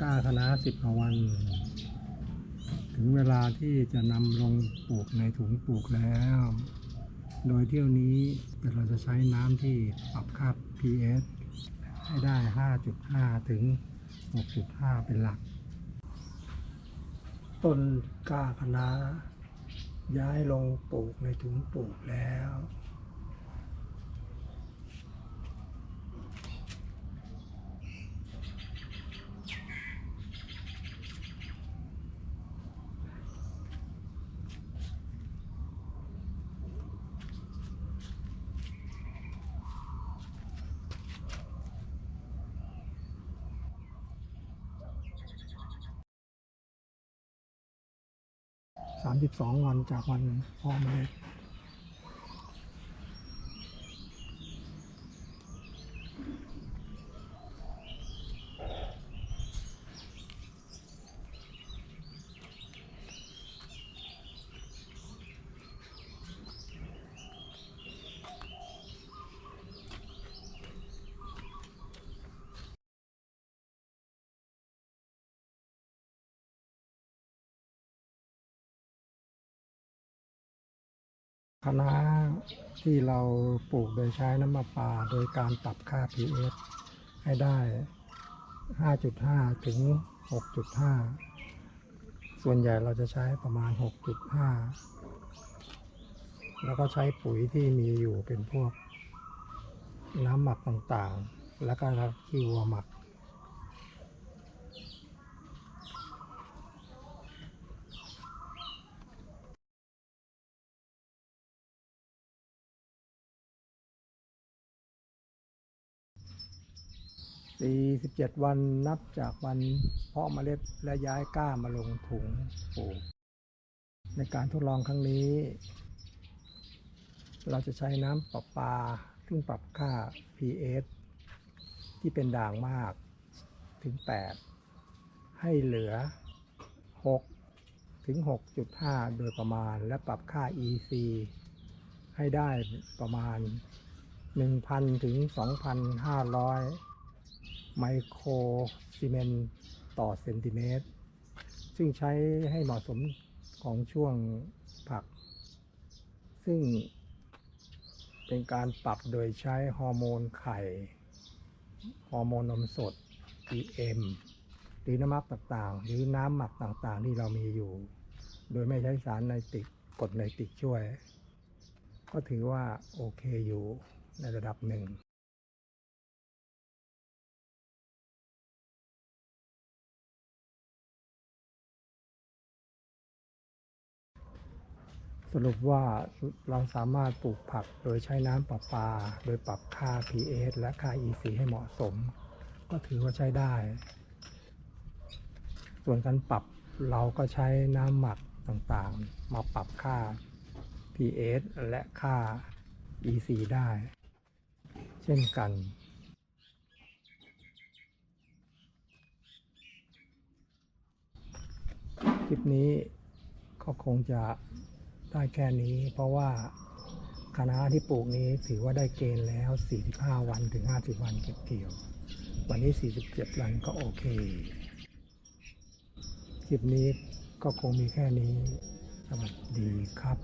กล้าคณะสิบกว่าวัน ถึงเวลาที่จะนำลงปลูกในถุงปลูกแล้ว โดยเที่ยวนี้เราจะใช้น้ำที่ปรับค่า pH ให้ได้ 5.5 ถึง 6.5 เป็นหลัก ต้นกล้าคณะย้ายลงปลูกในถุงปลูกแล้ว สามสิบสองวันจากวันพ่อเมล็ด คณะที่เราปลูกโดยใช้น้ำมะปาโดยการปรับค่า pH ให้ได้ 5.5 ถึง 6.5 ส่วนใหญ่เราจะใช้ประมาณ 6.5 แล้วก็ใช้ปุ๋ยที่มีอยู่เป็นพวกน้ำหมักต่างๆ แล้วก็ขี้วัวหมัก 47 วันนับจากวันเพาะเมล็ดและย้ายก้ามาลงถุงปลูกในการทดลองครั้งนี้ เราจะใช้น้ำประปาซึ่งปรับค่า pH ที่เป็นด่างมากถึง 8 ให้เหลือ 6 ถึง 6.5 โดยประมาณและปรับค่า EC ให้ได้ประมาณ 1,000 ถึง 2,500 ไมโครซีเมนต์ต่อเซนติเมตร ซึ่งใช้ให้เหมาะสมของช่วงผัก ซึ่งเป็นการปรับโดยใช้ฮอร์โมนไข่ ฮอร์โมนนมสด PM หรือน้ำมักต่างๆ หรือน้ำหมักต่างๆ ที่เรามีอยู่ โดยไม่ใช้สารไนติกกรดไนติกช่วย ก็ถือว่าโอเคอยู่ในระดับหนึ่ง สรุปว่าเราสามารถปลูกผักโดยใช้น้ำประปา โดยปรับค่า pH และค่า EC ให้เหมาะสม ก็ถือว่าใช้ได้ ส่วนการปรับเราก็ใช้น้ำหมักต่างๆ มาปรับค่า pH และค่า EC ได้ เช่นกันคลิปนี้ก็คงจะ ได้แค่นี้ เพราะว่าคณะที่ปลูกนี้ถือว่าได้เกณฑ์แล้ว 45 วันถึง 50 วันเก็บเกี่ยว วันนี้ 47 วันก็โอเค คลิปนี้ก็คงมีแค่นี้ สวัสดีครับ